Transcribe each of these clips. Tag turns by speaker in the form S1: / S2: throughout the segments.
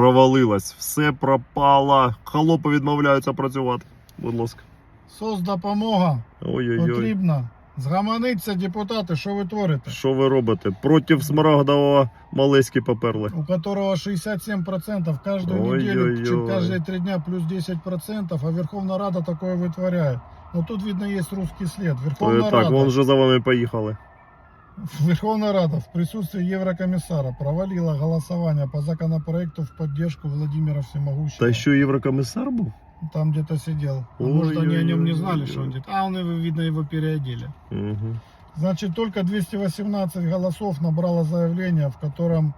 S1: Провалилась, все пропало. Холопи відмовляються працювати. Будь ласка.
S2: Соцдопомога
S1: Ой-ой-ой.
S2: потрібна. Згаманиться, депутати, що ви творите?
S1: Що ви робите? Проти Смарагдового Малеськи поперли.
S2: У которого 67% каждую неделю,
S1: Ой-ой-ой.
S2: чи каждые три дня плюс 10%, а Верховна Рада такое вытворяет. Но тут, видно, есть русский след.
S1: То
S2: Верховна
S1: так,
S2: Рада,
S1: вон вже за вами поїхали.
S2: Верховная Рада в присутствии Еврокомиссара провалила голосование по законопроекту в поддержку Владимира Всемогущего.
S1: Та що єврокомісар був?
S2: Там где-то сидел. А
S1: Ой,
S2: может, они о нем не
S1: ой,
S2: знали,
S1: ой,
S2: что он
S1: ой.
S2: где-то. А он, его, видно, его переодели.
S1: Угу.
S2: Значит, только 218 голосов набрало заявление, в котором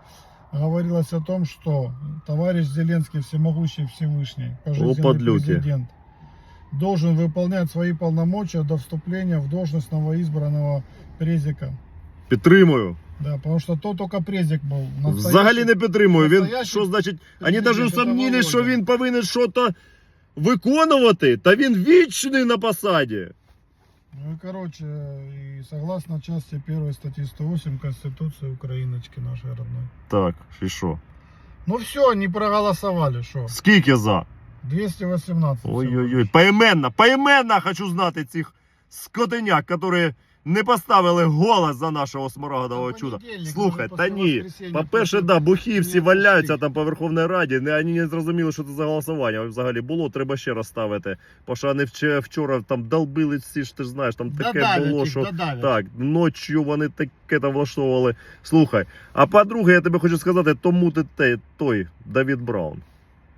S2: говорилось о том, что товарищ Зеленский, всемогущий Всевышний, пожизненный
S1: подлюки.
S2: президент, должен выполнять свои полномочия до вступления в должность новоизбранного презика.
S1: Підтримую.
S2: Да, потому что то только презик был. Настоящий-
S1: Взагалі не підтримую. Він
S2: настоящий
S1: що значить? Вони
S2: президент
S1: навіть
S2: это
S1: усомнились, що він повинен щось виконувати, та він вічний на посаді.
S2: Ну и короче, и согласно части 1 статьи 108 Конституции Украиночки нашей родной.
S1: Так, і що?
S2: Ну все, не проголосовали, что?
S1: Скільки за?
S2: 218. всего
S1: Ой-ой-ой.
S2: лишь.
S1: Поіменно, поіменно хочу знати цих скотиняк, які не поставили голос за нашого смарагдового
S2: Та
S1: чуда. Слухай, та ні. По-перше, да, бухі всі валяються там по Верховній Раді. Не, вони не зрозуміли, що це за голосування взагалі було. Треба ще раз ставити. Бо що вони вчора, вчора там долбили всі ж ти ж знаєш, там таке
S2: Додавят
S1: було,
S2: їх,
S1: що
S2: додавят.
S1: так, ночі вони таке там влаштовували. Слухай, а по-друге, я тобі хочу сказати, тому ти те- той Давід Браун.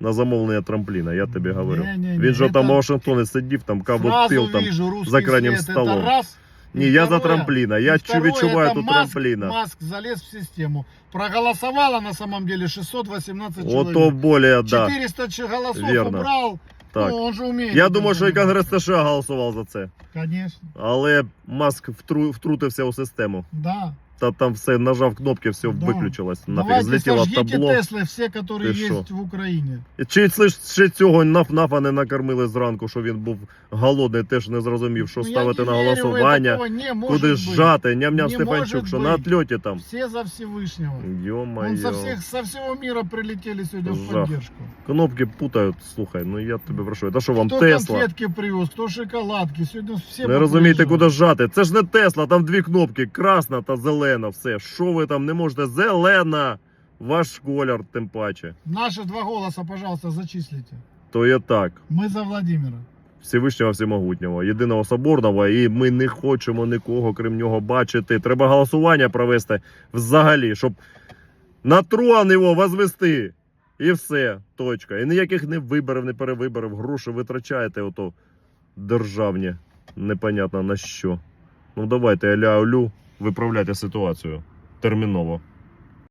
S1: На замовлення трампліна, я тобі говорю.
S2: Не-не-не,
S1: Він же там
S2: это
S1: в Вашингтоні сидів, там
S2: Сразу
S1: кабутил там.
S2: вижу
S1: за крайнім столом.
S2: Это раз.
S1: Ні, я за трампліна. Я
S2: второе,
S1: відчуваю тут
S2: Маск,
S1: трампліна.
S2: Маск залез в систему. Проголосовало на самом деле 618 человек.
S1: Ото более, да.
S2: 400 голосов
S1: Верно.
S2: убрал.
S1: Так.
S2: Ну, он же умеет.
S1: Я думаю, що і. Конгрес США голосував за це.
S2: Конечно.
S1: Але Маск втру, втрутився у систему.
S2: Да
S1: Та там все нажав кнопки, все
S2: Да.
S1: виключилось. Нафіг
S2: Давайте
S1: злетіло
S2: сожгите
S1: табло.
S2: Теслы все, которые
S1: Ты
S2: есть в Украине.
S1: Чи слиш, ще цього наф нафа не накормили зранку, що він був голодний, теж не зрозумів, що
S2: Ну, я
S1: ставити
S2: не
S1: на
S2: верю,
S1: голосування.
S2: такого не может
S1: Куди
S2: быть.
S1: зжати, ням-ням
S2: Не
S1: Стефанчук,
S2: может
S1: що
S2: быть.
S1: на отльоті там.
S2: Все за Всевышнего. Он
S1: Йо-моє.
S2: со, всех, со всего мира прилетели сегодня в
S1: Жах.
S2: поддержку.
S1: Кнопки путають, слухай, ну я тебе прошу. Та що вам
S2: кто
S1: Тесла?
S2: конфетки привез, кто шоколадки. Сегодня все
S1: Не розумієте,
S2: поприезжали.
S1: куди зжати. Це ж не Тесла, там дві кнопки, красна та зелена. Все. Що ви там не можете? Зелена. Ваш колір, тим паче.
S2: Наши два голоса, пожалуйста, зачислите.
S1: То є так.
S2: Мы за Владимира.
S1: Всевишнього Всемогутнього, єдиного соборного, і ми не хочемо нікого крім нього бачити. Треба голосування провести взагалі, щоб на трон його возвести. І все, точка. І ніяких не виборів, не перевиборів, гроші витрачаєте ото державні, непонятно на що. Ну давайте, аля-алю, виправляйте ситуацію терміново.